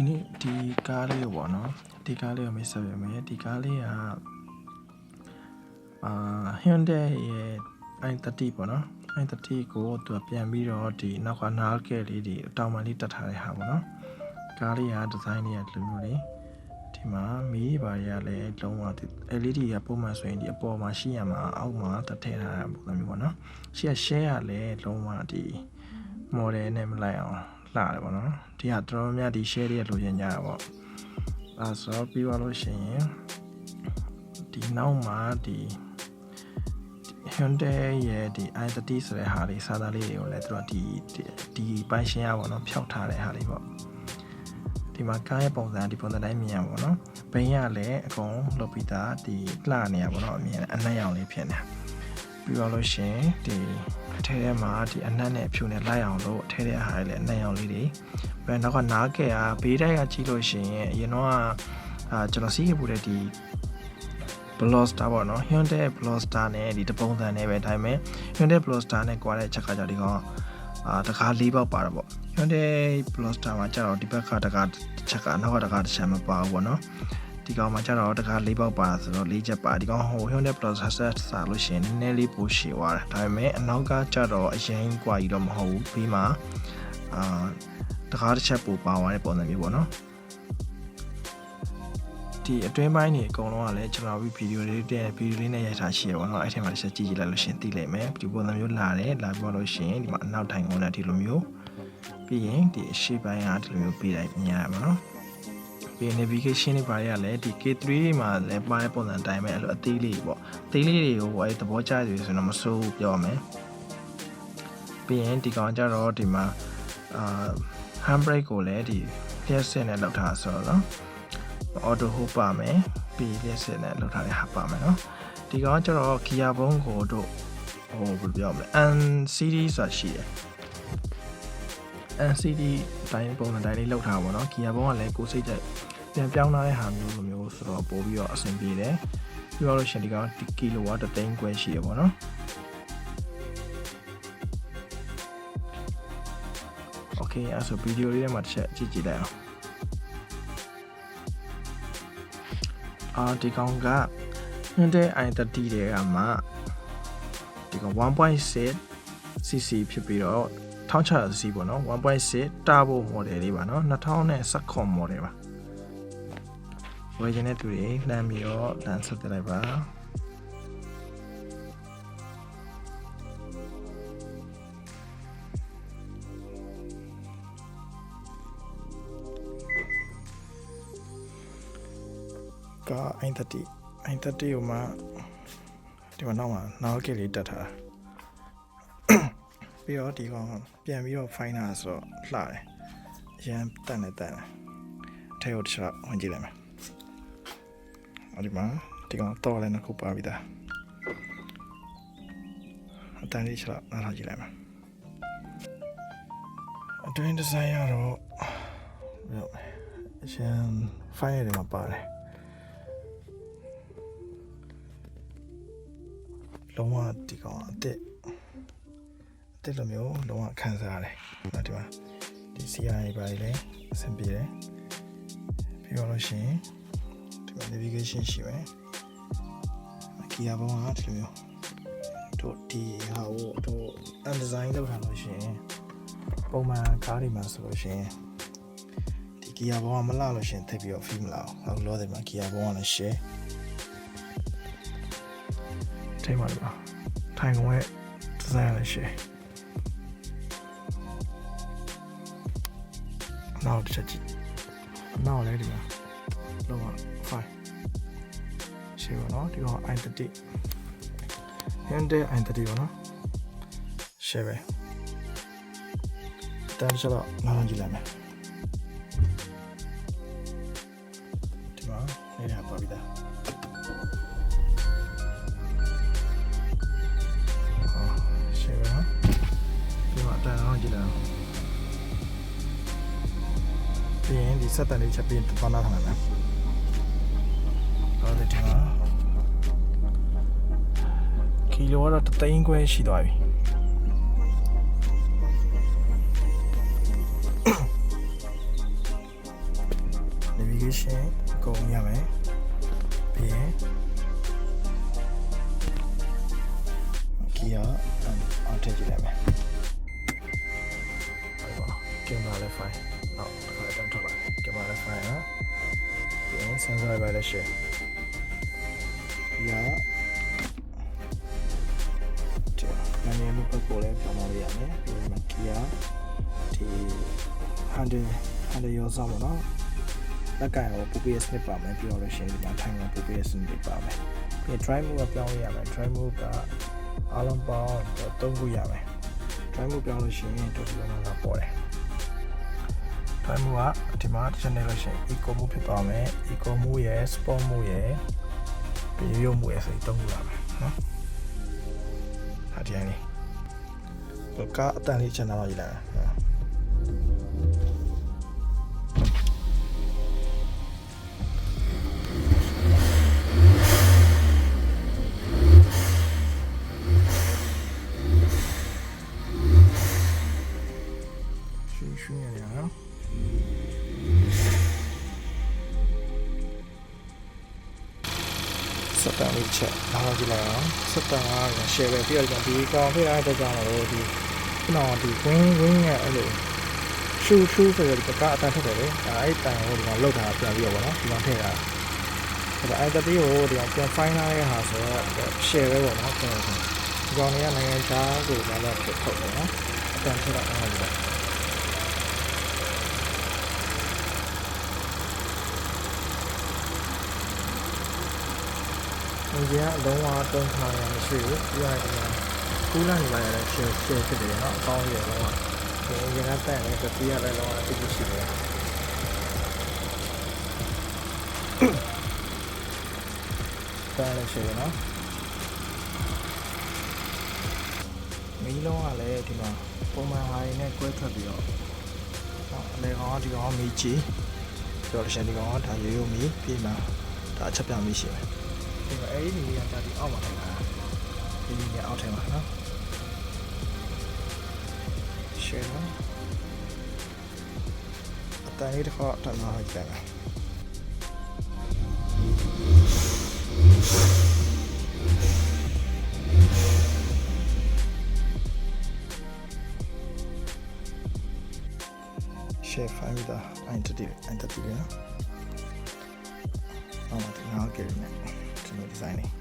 ဒီနေ့ဒီကားလေးကိုပေါ့နော်ဒီကားလေးကိုမိတ်ဆက်ပြမယ်ဒီကားလေးကအာ Hyundai ရဲ့ i30 ပေါ့နော် i30 ကိုသူကပြန်ပြီးတော့ဒီနောက်ကနားကဲလေးဒီအတောင်ပံလေးတက်ထားတဲ့ဟာပေါ့နော်ကားလေးကဒီဇိုင်းလေးကလူမျိုးလေးဒီမှာမီးပါရလည်းလုံးဝဒီ LED ကပုံမှန်ဆိုရင်ဒီအပေါ်မှာရှိရမှာအောက်မှာတက်ထည့်ထားတာပုံစံမျိုးပေါ့နော်ရှေ့က share ကလည်းလုံးဝဒီ model နဲ့မလိုက်အောင် လှတယ်ပေါ့နော်ဒီကတော်တော်များဒီ share တွေကလိုချင်ကြတာပေါ့အဲဆိုတော့ပြီးသွားလို့ရှိရင်ဒီနောက်မှာဒီ Hyundai ရဲ့ဒီ i30 ဆိုတဲ့ဟာလေးစာသားလေးတွေကိုလည်းသူကဒီဒီပိုင်ရှင်ရပါတော့ဖျောက်ထားတဲ့ဟာလေးပေါ့ဒီမှာကားရဲ့ပုံစံဒီပုံစံတိုင်းမြင်ရပါတော့ဘိန်းရလည်းအကုန်လုပ်ပြီးသားဒီလှနေရပါတော့အမြင်အနက်ရောင်လေးဖြစ်နေပြီးတော့လို့ရှင်ဒီ အထဲထဲမှာဒီအနက်နဲ့အဖြူနဲ့လိုက်အောင်လို့အထဲထဲဟာလည်းအနက်ရောင်လေးတွေပြီးတော့နောက်ကနားကဲကဘေးတိုက်ကကြည့်လို့ရှင်အရင်တော့အာကျွန်တော်စီးခဲ့ပူတဲ့ဒီ Bloster ပေါ့နော် Hyundai Bloster နဲ့ဒီတပုံစံနဲ့ပဲဒါပေမဲ့ Hyundai Bloster နဲ့ကွာတဲ့ချက်ကကြဒီကောင်အာတကား၄ပေါက်ပါတော့ပေါ့ Hyundai Bloster မှာကျတော့ဒီဘက်ကတကားတစ်ချက်ကနောက်ကတကားတစ်ချက်မပါဘူးပေါ့နော် ဒီကောင်မှာကျတော့တကား၄ပေါက်ပါဆိုတော့၄ချက်ပါဒီကောင်ဟို Hyundai Bloster ဆက်စားလို့ရှိရင်နည်းနည်းလေးပိုရှည်သွားတယ်ဒါပေမဲ့အနောက်ကကျတော့အရင်ကွာကြီးတော့မဟုတ်ဘူးပြီးမှအာတကားတစ်ချက်ပိုပါသွားတဲ့ပုံစံမျိုးပေါ့နော်ဒီအတွင်းပိုင်းနေအကုန်လုံးကလည်းကျွန်တော်ဗီဒီယိုလေးတဲ့ဗီဒီယိုလေးနဲ့ရိုက်ထားရှိရပါတော့အဲ့ထက်မှာတစ်ချက်ကြည့်ကြည့်လိုက်လို့ရှရင်သိလိမ့်မယ်ဒီပုံစံမျိုးလာတယ်လာပြောလို့ရှရင်ဒီမှာအနောက်ထိုင်ကုန်တဲ့ဒီလိုမျိုးပြီးရင်ဒီအရှိပိုင်းကဒီလိုမျိုးပေးလိုက်မြင်ရမှာနော် ပြီး navigation တွေပါရလဲဒီ K3 မှာလည်းပါတဲ့ပုံစံတိုင်းပဲအဲ့လိုအသေးလေးပေါ့အသေးလေးတွေကိုအဲ့သဘောကျတယ်ဆိုတော့မစိုးဘူးပြောရမယ်ပြီးရင်ဒီကောင်ကျတော့ဒီမှာအာ handbrake ကိုလည်းဒီလျှက်စစ်နဲ့လောက်ထားဆိုတော့ auto hold ပါမယ်ပြီးလျှက်စစ်နဲ့လောက်ထားတဲ့ဟာပါမယ်နော်ဒီကောင်ကျတော့ gear ဘုံကိုတို့ဟိုဘယ်လိုပြောမလဲ and series ဆိုတာရှိတယ် NCD တိုင်းပုံစံတိုင်းလေးလောက်ထားပါတော့ gear ဘုံကလည်းကိုယ်စိတ်ကြိုက်ပြန်ပြောင်းလာတဲ့ဟာမျိုးလိုမျိုးဆိုတော့ပို့ပြီးတော့အဆင်ပြေတယ်ပြီးတော့လို့ရှိရင်ဒီကောင်ဒီကီလိုဝါတသိန်းခွဲရှိရပါတော့โอเคအဲ့ဆိုဗီဒီယိုလေးထဲမှာတစ်ချက်ကြည့်ကြည့်လိုက်အောင် အာဒီကောင်က Hyundai i30 တွေကမှဒီကောင်1.6 cc ဖြစ်ပြီးတော့ 1600 cc ပေါ့နော်1.6 turbo model လေးပါနော်2019 model ပါဝယ်ခြင်းတဲ့သူတွေလမ်းပြီးတော့လမ်းဆက်တက်လိုက်ပါက i30 i30 ကိုမှဒီမှာနောက်မှာနောက်ကလေးတက်ထားတာ ပြီးတော့ဒီကောင်ပြန်ပြီးတော့ find တာဆိုတော့လှတယ်အရန်တက်နေတက်နေအထက်ကိုတစ်ချက်ဝင်ကြည့်လိုက်မယ်အဲ့ဒီမှာဒီကောင်တော့လည်းနှစ်ခုပါပြီသားအတန်းလေးချက်နားထောင်ကြည့်လိုက်မယ်အတွင်းဒီဇိုင်းကတော့အရန် find ရတယ်မှာပါတယ်လုံးဝဒီကောင်အစ်စ် အစ်စ်လိုမျိုးလုံးဝခံစားရတယ်။ဒါဒီမှာဒီ CI ပါလေအဆင်ပြေတယ်။ပြီးတော့လို့ရှိရင်ဒီမှာ navigation ရှိမယ်။ gear ဘောင်းကဒီလိုမျိုးတို့ဒီဟာကိုတို့ undesign လုပ်ထားလို့ရှိရင်ပုံမှန်ကားတွေမှာဆိုလို့ရှိရင်ဒီ gear ဘောင်းကမလှလို့ရှိရင်သိပ်ပြီးတော့ feel မလာဘူး။အခုလောတယ်မှာ gear ဘောင်းကလည်း share ထိမှပါထိုင်ကုန်ရဲ့ဒီဇိုင်းလည်းရှိ နောက်တစ်ချက်ကြည့်နောက်လည်းဒီမှာလုံးဝ fine ရှိပါတော့ဒီကောင် i30 Hyundai i30 ပါနော်ရှယ်ပဲတန်းချက်တော့နောက်ကြည့်လိုက်မယ်ဒီမှာနေရပါပြီသားရှယ်ပါဒီမှာအတန်အောင်ကြည့်လိုက် ပြီးရင်ဒီစက်တန်လေးချက်ပြီးတော့နားထောင်လိုက်မယ်ဟုတ်တယ်ဒီမှာကီလိုကတော့တသိန်းခွဲရှိသွားပြီ navigation အကုန်ရမယ်ပြီးရင် gear အောက်ထည့်ကြည့်လိုက်မယ်ဟုတ်ပါကင်မရာလည်း fine နောက်တစ်ခါတန်းထုတ်လိုက်ကင်မရာလည်း fine နော်ပြီးရင် sensor ပဲလည်း share gear ဒီနာမည်မှုပတ်ပေါ်လဲပြောင်းလို့ရမယ်ပြီးရင် gear ဒီ handle handle ရောစားပါတော့လက်ကင်ကိုပူပေးစနစ်ပါမယ်ပြောလို့ရှိရင်ဒီမှာထိုင်ကပူပေးစနစ်ပါမယ်ပြီး drive move ကပြောင်းလို့ရမယ် drive move ကအားလုံးပေါင်း3ခုရမယ် drive move ပြောင်းလို့ရှိရင်တော်တော်များများပေါ်တယ် drive move ကဒီမှာတစ်ချက်နေလို့ရှိရင် eco move ဖြစ်သွားမယ် eco move ရယ် sport move ရယ်ပြီးရုပ် move ရယ်ဆိုပြီး3ခုရမယ်နော်ဟာဒီအနေကားအတန်လေးချန်တော့ရည်လာတ ယ်ရှင်းရှင်းရရနော်စက်တန်လေးချက်နားကြည့်လိုက်အောင်စက်တန်ကရှယ်ပဲပြီးတော့ဒီကောင်ဖိအားတက်ကြတော့ဒီခုနကဒီ wing wing ရဲ့အဲ့လိုရှူရှူဆိုရဒီကအတန်ထွက်တယ်လေအဲအဲ့တန်ကိုဒီမှာလောက်တာပြန်ပြီးတော့ဗောနော်ဒီမှာထည့်တာအဲ့ဒါအဲ့တတိကိုဒီကောင်ပြန် find လာတဲ့ဟာဆိုတော့ share ပဲဗောနော်ပြန်ဒီကောင်တွေကနိုင်ငံခြားကိုလာတော့ဖြစ်ထုတ်တယ်နော်အတန်ထွက်တာအဲ့ဒါ။ ဒီကအလုံးဝတုံးခါရမရှိဘူး။ပြရတယ်။ကူးလာနေပါရတယ်ရှယ်ရှယ်ဖြစ်တယ်နော်။အကောင်းကြီးရောလုံးဝ။ဒီအရင်ကတက်နေတော့ပြရလည်းလုံးဝအတိတ်ရှိတယ်။တက်လည်းရှိတယ်နော်။မီးလုံးကလည်းဒီမှာပုံမှန်ဟာရင်းနဲ့ကွဲထွက်ပြီးတော့နော်အလေကောင်ကဒီကောင်ကမီးကြီးပြောလို့ရှိရင်ဒီကောင်ကဒါရိုးရိုးမီးပြီးမှဒါအချက်ပြမီးရှိတယ် ဒီမှာအဲ့ဒီနေရာကဒီအောက်မှာနေတာဒီနေရာအောက်ထဲမှာနော်ရှယ်နော်အတန်လေးတစ်ခါတနာကြည့်လိုက်ရှယ်ဖိုင်ဒါ entity entity နော်အော်ဒီငါကဲနေဒီလို ဒီဇိုင်းလေး